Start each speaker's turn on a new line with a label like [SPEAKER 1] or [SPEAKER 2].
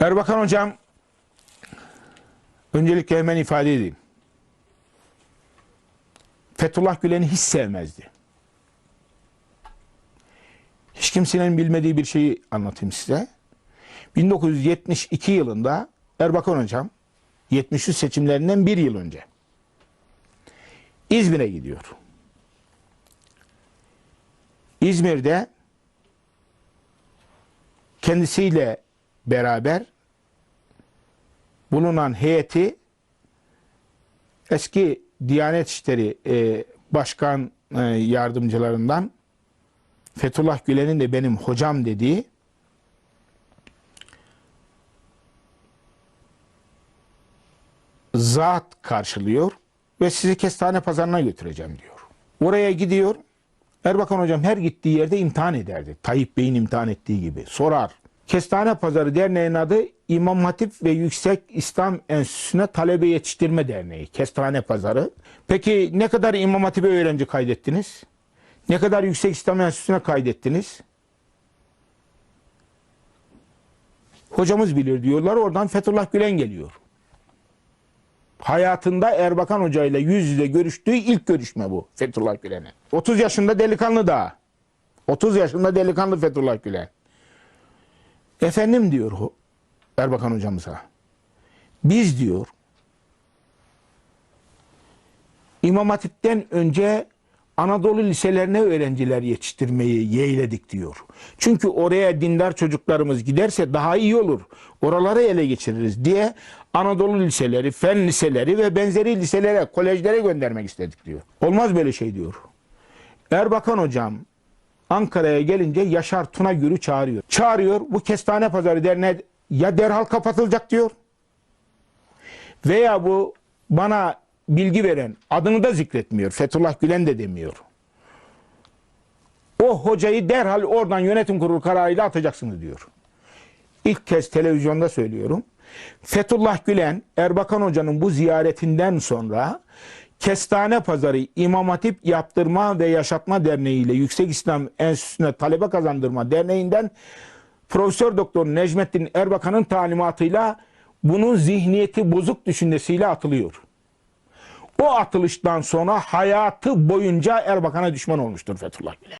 [SPEAKER 1] Erbakan hocam öncelikle hemen ifade edeyim. Fethullah Gülen'i hiç sevmezdi. Hiç kimsenin bilmediği bir şeyi anlatayım size. 1972 yılında Erbakan hocam 73 seçimlerinden bir yıl önce İzmir'e gidiyor. İzmir'de kendisiyle beraber bulunan heyeti eski Diyanet İşleri e, Başkan e, yardımcılarından Fethullah Gülen'in de benim hocam dediği zat karşılıyor ve sizi kestane pazarına götüreceğim diyor. Oraya gidiyor. Erbakan hocam her gittiği yerde imtihan ederdi. Tayyip Bey'in imtihan ettiği gibi. Sorar. Kestane Pazarı Derneği'nin adı İmam Hatip ve Yüksek İslam Enstitüsü'ne Talebe Yetiştirme Derneği. Kestane Pazarı. Peki ne kadar İmam Hatip'e öğrenci kaydettiniz? Ne kadar Yüksek İslam Enstitüsü'ne kaydettiniz? Hocamız bilir diyorlar. Oradan Fethullah Gülen geliyor. Hayatında Erbakan Hoca ile yüz yüze görüştüğü ilk görüşme bu Fethullah Gülen'e. 30 yaşında delikanlı daha. 30 yaşında delikanlı Fethullah Gülen. Efendim diyor Erbakan hocamıza. Biz diyor İmam Hatip'ten önce Anadolu liselerine öğrenciler yetiştirmeyi yeğledik diyor. Çünkü oraya dindar çocuklarımız giderse daha iyi olur. Oraları ele geçiririz diye Anadolu liseleri, fen liseleri ve benzeri liselere, kolejlere göndermek istedik diyor. Olmaz böyle şey diyor. Erbakan hocam Ankara'ya gelince Yaşar Tunagür'ü çağırıyor. Çağırıyor bu Kestane Pazarı Derneği ya derhal kapatılacak diyor. Veya bu bana bilgi veren adını da zikretmiyor. Fethullah Gülen de demiyor. O hocayı derhal oradan yönetim kurulu kararıyla atacaksınız diyor. İlk kez televizyonda söylüyorum. Fethullah Gülen Erbakan Hoca'nın bu ziyaretinden sonra Kestane Pazarı İmam Hatip Yaptırma ve Yaşatma Derneği ile Yüksek İslam Enstitüsü'ne talebe kazandırma derneğinden Profesör Doktor Necmettin Erbakan'ın talimatıyla bunun zihniyeti bozuk düşüncesiyle atılıyor. O atılıştan sonra hayatı boyunca Erbakan'a düşman olmuştur Fethullah Gülen.